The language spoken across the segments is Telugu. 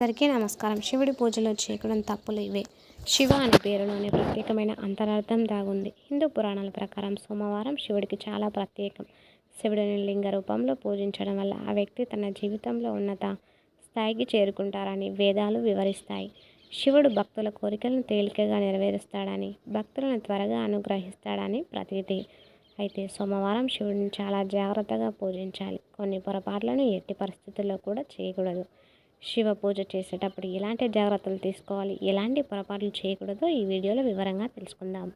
అందరికీ నమస్కారం. శివుడి పూజలో చేయకూడని తప్పులు ఇవే శివ అనే పేరులోని ప్రత్యేకమైన అంతరార్థం దాగుంది. హిందూ పురాణాల ప్రకారం సోమవారం శివుడికి చాలా ప్రత్యేకం. శివుడిని లింగ రూపంలో పూజించడం వల్ల ఆ వ్యక్తి తన జీవితంలో ఉన్నత స్థాయికి చేరుకుంటారని వేదాలు వివరిస్తాయి. శివుడు భక్తుల కోరికలను తేలికగా నెరవేరుస్తాడని భక్తులను త్వరగా అనుగ్రహిస్తాడని ప్రతీతి. అయితే సోమవారం శివుడిని చాలా జాగ్రత్తగా పూజించాలి. కొన్ని పొరపాట్లను ఎట్టి పరిస్థితుల్లో కూడా చేయకూడదు. శివ పూజ చేసేటప్పుడు ఎలాంటి జాగ్రత్తలు తీసుకోవాలి? ఎలాంటి పొరపాట్లు చేయకూడదో? ఈ వీడియోలో వివరంగా తెలుసుకుందాం.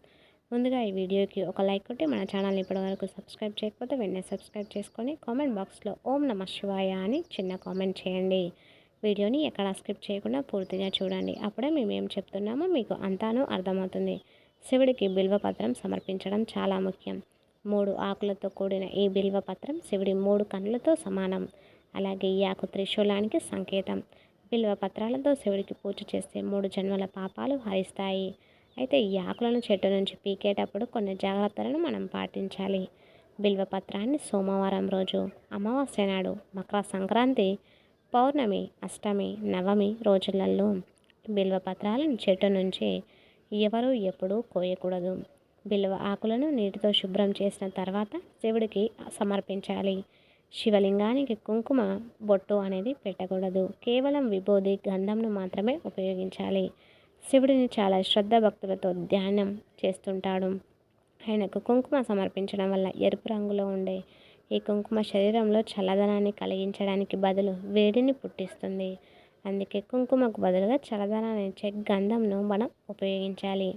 ముందుగా ఈ వీడియోకి ఒక లైక్ కొట్టి మన ఛానల్ని ఇప్పటివరకు సబ్స్క్రైబ్ చేయకపోతే వెంటనే సబ్స్క్రైబ్ చేసుకొని కామెంట్ బాక్స్లో ఓం నమ శివాయ అని చిన్న కామెంట్ చేయండి. వీడియోని ఎక్కడ స్కిప్ చేయకుండా పూర్తిగా చూడండి. అప్పుడే మేము ఏం చెప్తున్నామో మీకు అంతాను అర్థమవుతుంది. శివుడికి బిల్వపత్రం సమర్పించడం చాలా ముఖ్యం. మూడు ఆకులతో కూడిన ఈ బిల్వపత్రం శివుడి మూడు కన్నులతో సమానం. అలాగే ఈ ఆకు త్రిశూలానికి సంకేతం. బిల్వ పత్రాలతో శివుడికి పూజ చేస్తే మూడు జన్మల పాపాలు హరిస్తాయి. అయితే ఈ ఆకులను చెట్టు నుంచి పీకేటప్పుడు కొన్ని జాగ్రత్తలను మనం పాటించాలి. బిల్వ పత్రాన్ని సోమవారం రోజు అమావాస్య నాడు మకర సంక్రాంతి పౌర్ణమి అష్టమి నవమి రోజులలో బిల్వ పత్రాలను చెట్టు నుంచి ఎవరు ఎప్పుడూ కోయకూడదు. బిల్వ ఆకులను నీటితో శుభ్రం చేసిన తర్వాత శివుడికి సమర్పించాలి. శివలింగానికి కుంకుమ బొట్టు అనేది పెట్టకూడదు. కేవలం విభూది గంధంను మాత్రమే ఉపయోగించాలి. శివుడిని చాలా శ్రద్ధ భక్తులతో ధ్యానం చేస్తుంటాడు. ఆయనకు కుంకుమ సమర్పించడం వల్ల ఎరుపు రంగులో ఉండే ఈ కుంకుమ శరీరంలో చల్లదనాన్ని కలిగించడానికి బదులు వేడిని పుట్టిస్తుంది. అందుకే కుంకుమకు బదులుగా చల్లదనాన్ని ఇచ్చే గంధంను మనం ఉపయోగించాలి.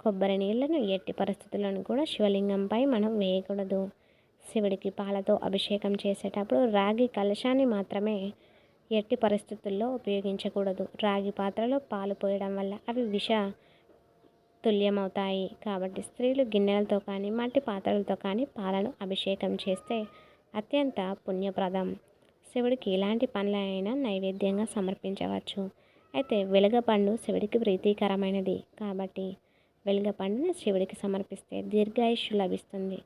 కొబ్బరి నీళ్ళను ఎట్టి పరిస్థితులను కూడా శివలింగంపై మనం వేయకూడదు. శివుడికి పాలతో అభిషేకం చేసేటప్పుడు రాగి కలశాన్ని మాత్రమే ఎట్టి పరిస్థితుల్లో ఉపయోగించకూడదు. రాగి పాత్రలో పాలు పోయడం వల్ల అవి విష తుల్యమవుతాయి. కాబట్టి స్త్రీలు గిన్నెలతో కానీ మట్టి పాత్రలతో కానీ పాలను అభిషేకం చేస్తే అత్యంత పుణ్యప్రదం. శివుడికి ఎలాంటి పనులైనా నైవేద్యంగా సమర్పించవచ్చు. అయితే వెలగపండు శివుడికి ప్రీతికరమైనది. కాబట్టి వెలుగపండుని శివుడికి సమర్పిస్తే దీర్ఘాయుష్యు లభిస్తుంది.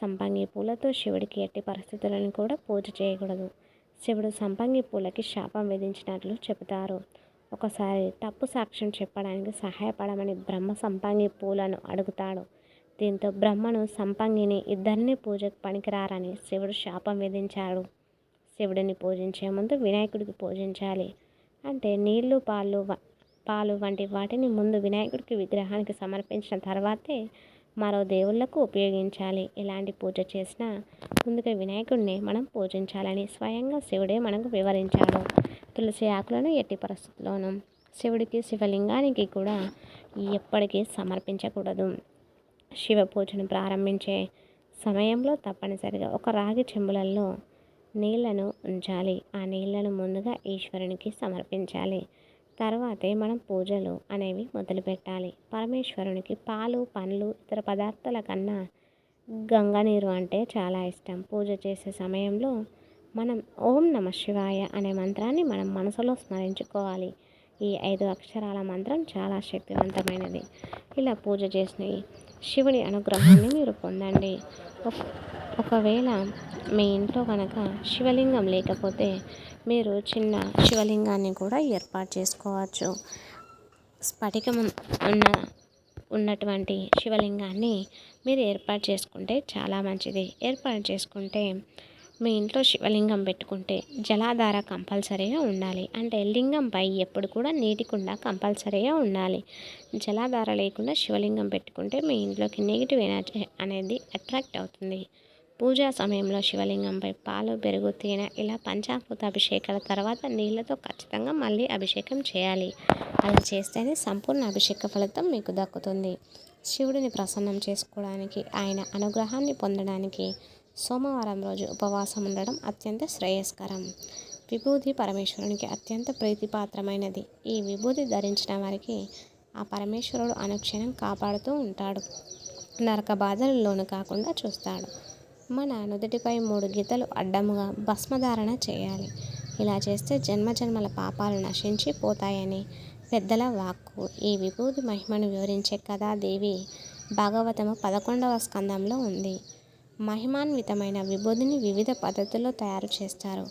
సంపంగి పూలతో శివుడికి ఎట్టి పరిస్థితులను కూడా పూజ చేయకూడదు. శివుడు సంపంగి పూలకి శాపం విధించినట్లు చెబుతారు. ఒకసారి తప్పు సాక్ష్యం చెప్పడానికి సహాయపడమని బ్రహ్మ సంపంగి పూలను అడుగుతాడు. దీంతో బ్రహ్మను సంపంగిని ఇద్దరిని పూజకు పనికిరారని శివుడు శాపం విధించాడు. శివుడిని పూజించే ముందు వినాయకుడికి పూజించాలి. అంటే నీళ్ళు పాలు పాలు వంటి వాటిని ముందు వినాయకుడికి విగ్రహానికి సమర్పించిన తర్వాతే మరో దేవుళ్ళకు ఉపయోగించాలి. ఎలాంటి పూజ చేసినా ముందుగా వినాయకుడిని మనం పూజించాలని స్వయంగా శివుడే మనకు వివరించాడు. తులసి ఆకులను ఎట్టి పరిస్థితుల్లోనూ శివుడికి శివలింగానికి కూడా ఎప్పటికీ సమర్పించకూడదు. శివ పూజను ప్రారంభించే సమయంలో తప్పనిసరిగా ఒక రాగి చెంబులలో నీళ్ళను ఉంచాలి. ఆ నీళ్ళను ముందుగా ఈశ్వరునికి సమర్పించాలి. తర్వాతే మనం పూజలు అనేవి మొదలుపెట్టాలి. పరమేశ్వరునికి పాలు పండ్లు ఇతర పదార్థాల కన్నా గంగా నీరు అంటే చాలా ఇష్టం. పూజ చేసే సమయంలో మనం ఓం నమ శివాయ అనే మంత్రాన్ని మనం మనసులో స్మరించుకోవాలి. ఈ ఐదు అక్షరాల మంత్రం చాలా శక్తివంతమైనది. ఇలా పూజ చేసిన శివుని అనుగ్రహాన్ని మీరు పొందండి. ఒకవేళ మీ ఇంట్లో కనుక శివలింగం లేకపోతే మీరు చిన్న శివలింగాన్ని కూడా ఏర్పాటు చేసుకోవచ్చు. స్ఫటికం ఉన్న ఉన్నటువంటి శివలింగాన్ని మీరు ఏర్పాటు చేసుకుంటే చాలా మంచిది. ఏర్పాటు చేసుకుంటే మీ ఇంట్లో శివలింగం పెట్టుకుంటే జలాధార కంపల్సరీగా ఉండాలి. అంటే లింగంపై ఎప్పుడు కూడా నీటి కుండ కంపల్సరీగా ఉండాలి. జలాధార లేకుండా శివలింగం పెట్టుకుంటే మీ ఇంట్లోకి నెగిటివ్ ఎనర్జీ అనేది అట్రాక్ట్ అవుతుంది. పూజా సమయంలో శివలింగంపై పాలు పెరుగు తేనె ఇలా పంచామృత అభిషేకాల తర్వాత నీళ్ళతో ఖచ్చితంగా మళ్ళీ అభిషేకం చేయాలి. అలా చేస్తేనే సంపూర్ణ అభిషేక ఫలితం మీకు దక్కుతుంది. శివుడిని ప్రసన్నం చేసుకోవడానికి ఆయన అనుగ్రహాన్ని పొందడానికి సోమవారం రోజు ఉపవాసం ఉండడం అత్యంత శ్రేయస్కరం. విభూతి పరమేశ్వరునికి అత్యంత ప్రీతిపాత్రమైనది. ఈ విభూతి ధరించిన వారికి ఆ పరమేశ్వరుడు అనుక్షణం కాపాడుతూ ఉంటాడు. నరక బాధలలోను కాకుండా చూస్తాడు. మన నుదుటిపై మూడు గీతలు అడ్డముగా భస్మధారణ చేయాలి. ఇలా చేస్తే జన్మజన్మల పాపాలు నశించి పోతాయని పెద్దల వాక్కు. ఈ విభూతి మహిమను వివరించే కథాదేవి భాగవతము పదకొండవ స్కందంలో ఉంది. మహిమాన్వితమైన విభూతిని వివిధ పద్ధతుల్లో తయారు చేస్తారు.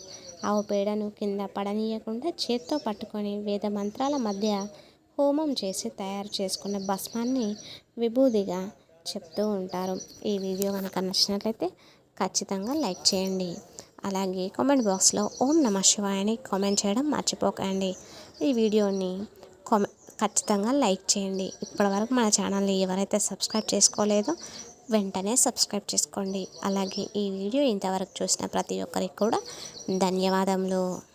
ఆవు పేడను కింద పడనీయకుండా చేత్తో పట్టుకొని వేద మంత్రాల మధ్య హోమం చేసి తయారు చేసుకున్న భస్మాన్ని విభూదిగా చెప్తూ ఉంటారు. ఈ వీడియో కనుక నచ్చినట్లయితే ఖచ్చితంగా లైక్ చేయండి. అలాగే కామెంట్ బాక్స్లో ఓం నమ శివాయ అని కామెంట్ చేయడం మర్చిపోకండి. ఈ వీడియోని కామె ఖచ్చితంగా లైక్ చేయండి. ఇప్పటివరకు మన ఛానల్ని ఎవరైతే సబ్స్క్రైబ్ చేసుకోలేదో వెంటనే సబ్స్క్రైబ్ చేసుకోండి. అలాగే ఈ వీడియో ఇంతవరకు చూసిన ప్రతి ఒక్కరికి కూడా ధన్యవాదములు.